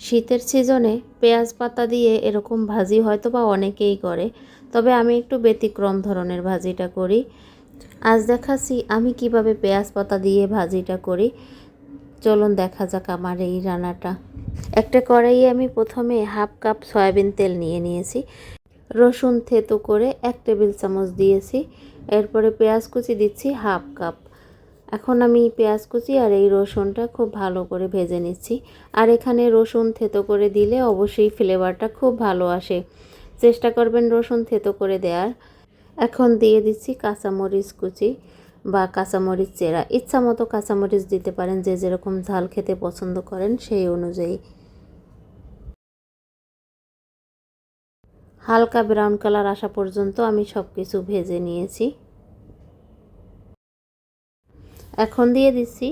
শীতের সিজনে পেঁয়াজ পাতা দিয়ে এরকম ভাজি হয়তো বা অনেকেই করে, তবে আমি একটু ব্যতিক্রম ধরনের ভাজিটা করি। আজ দেখাচ্ছি আমি কীভাবে পেঁয়াজ পাতা দিয়ে ভাজিটা করি। চলুন দেখা যাক আমার এই রান্নাটা। একটা কড়াইয়ে আমি প্রথমে হাফ কাপ সয়াবিন তেল নিয়ে নিয়েছি। রসুন থেতো করে এক টেবিল চামচ দিয়েছি। এরপরে পেঁয়াজ কুচি দিচ্ছি হাফ কাপ। এখন আমি পেঁয়াজ কুচি আর এই রসুনটা খুব ভালো করে ভেজে নিচ্ছি। আর এখানে রসুন থেতো করে দিলে অবশ্যই ফ্লেভারটা খুব ভালো আসে। চেষ্টা করবেন রসুন থেতো করে দেওয়ার এখন দিয়ে দিচ্ছি কাঁচামরিচ কুচি বা কাঁচামরিচ চেরা। ইচ্ছা মতো কাঁচামরিচ দিতে পারেন, যে যেরকম ঝাল খেতে পছন্দ করেন সেই অনুযায়ী। হালকা ব্রাউন কালার আসা পর্যন্ত আমি সব কিছু ভেজে নিয়েছি। এখন দিয়ে দিচ্ছি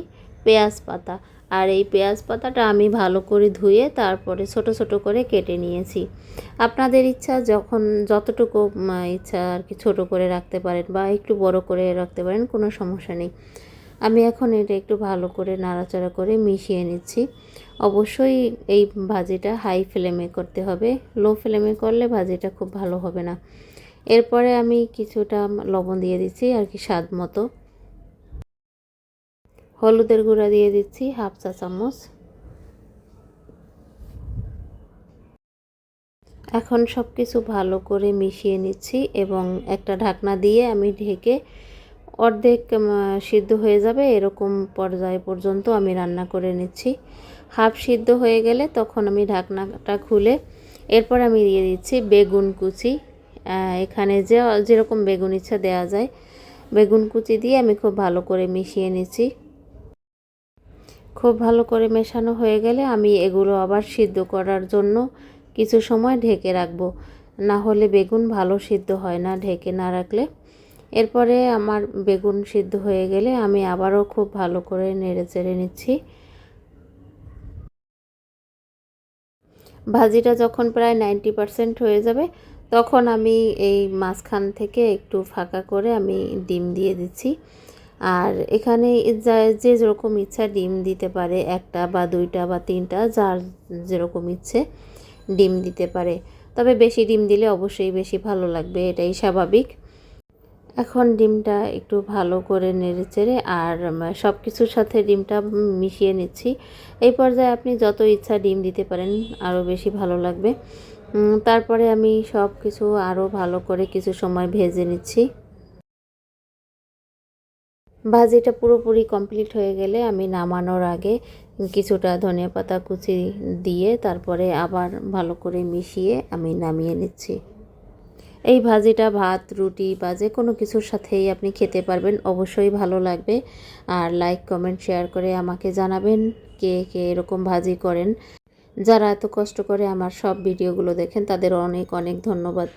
পেঁয়াজ পাতা। আর এই পেঁয়াজ পাতাটা আমি ভালো করে ধুয়ে তারপরে ছোট ছোট করে কেটে নিয়েছি। আপনাদের ইচ্ছা যখন যতটুকু ইচ্ছা আর কি ছোটো করে রাখতে পারেন বা একটু বড় করে রাখতে পারেন, কোনো সমস্যা নেই। আমি এখন এটা একটু ভালো করে নাড়াচাড়া করে মিশিয়ে নিচ্ছি। অবশ্যই এই ভাজিটা হাই ফ্লেমে করতে হবে। লো ফ্লেমে করলে ভাজিটা খুব ভালো হবে না। এরপরে আমি কিছুটা লবণ দিয়ে দিচ্ছি আর কি স্বাদ মতো। হলুদের গুঁড়া দিয়ে দিচ্ছি হাফ চা চামচ। এখন সব কিছু ভালো করে মিশিয়ে নিচ্ছি এবং একটা ঢাকনা দিয়ে আমি ঢেকে অর্ধেক সিদ্ধ হয়ে যাবে এরকম পর্যায় পর্যন্ত আমি রান্না করে নিচ্ছি। হাফ সিদ্ধ হয়ে গেলে তখন আমি ঢাকনাটা খুলে এরপর আমি দিয়ে দিচ্ছি বেগুন কুচি। এখানে যে, যেরকম বেগুন ইচ্ছা দেওয়া যায়। বেগুন কুচি দিয়ে আমি খুব ভালো করে মিশিয়ে নিচ্ছি। খুব ভালো করে মেশানো হয়ে গেলে আমি এগুলো আবার সিদ্ধ করার জন্য কিছু সময় ঢেকে রাখব। না হলে বেগুন ভালো সিদ্ধ হয় না ঢেকে না রাখলে। এরপরে আমার বেগুন সিদ্ধ হয়ে গেলে আমি আবারও খুব ভালো করে নেড়ে চেড়ে নিচ্ছি। ভাজিটা যখন প্রায় নাইনটি পারসেন্ট হয়ে যাবে, তখন আমি এই মাঝখান থেকে একটু ফাঁকা করে আমি ডিম দিয়ে দিচ্ছি। আর এখানে যা যেরকম ইচ্ছা ডিম দিতে পারে একটা বা দুইটা বা তিনটা, যার যেরকম ইচ্ছে ডিম দিতে পারে। তবে বেশি ডিম দিলে অবশ্যই বেশি ভালো লাগবে, এটাই স্বাভাবিক। এখন ডিমটা একটু ভালো করে নেড়ে চেড়ে আর সব কিছুর সাথে ডিমটা মিশিয়ে নিচ্ছি। এই পর্যায়ে আপনি যত ইচ্ছা ডিম দিতে পারেন, আরও বেশি ভালো লাগবে। তারপরে আমি সব কিছু আরও ভালো করে কিছু সময় ভেজে নিচ্ছি। ভাজিটা পুরোপুরি কমপ্লিট হয়ে গেলে আমি নামানোর আগে কিছুটা ধনিয়া পাতা কুচি দিয়ে তারপরে আবার ভালো করে মিশিয়ে আমি নামিয়ে নিচ্ছি। এই ভাজিটা ভাত, রুটি বা যে কোনো কিছুর সাথেই আপনি খেতে পারবেন, অবশ্যই ভালো লাগবে। আর লাইক কমেন্ট শেয়ার করে আমাকে জানাবেন কে কে এরকম ভাজি করেন। যারা এত কষ্ট করে আমার সব ভিডিওগুলো দেখেন, তাদের অনেক অনেক ধন্যবাদ।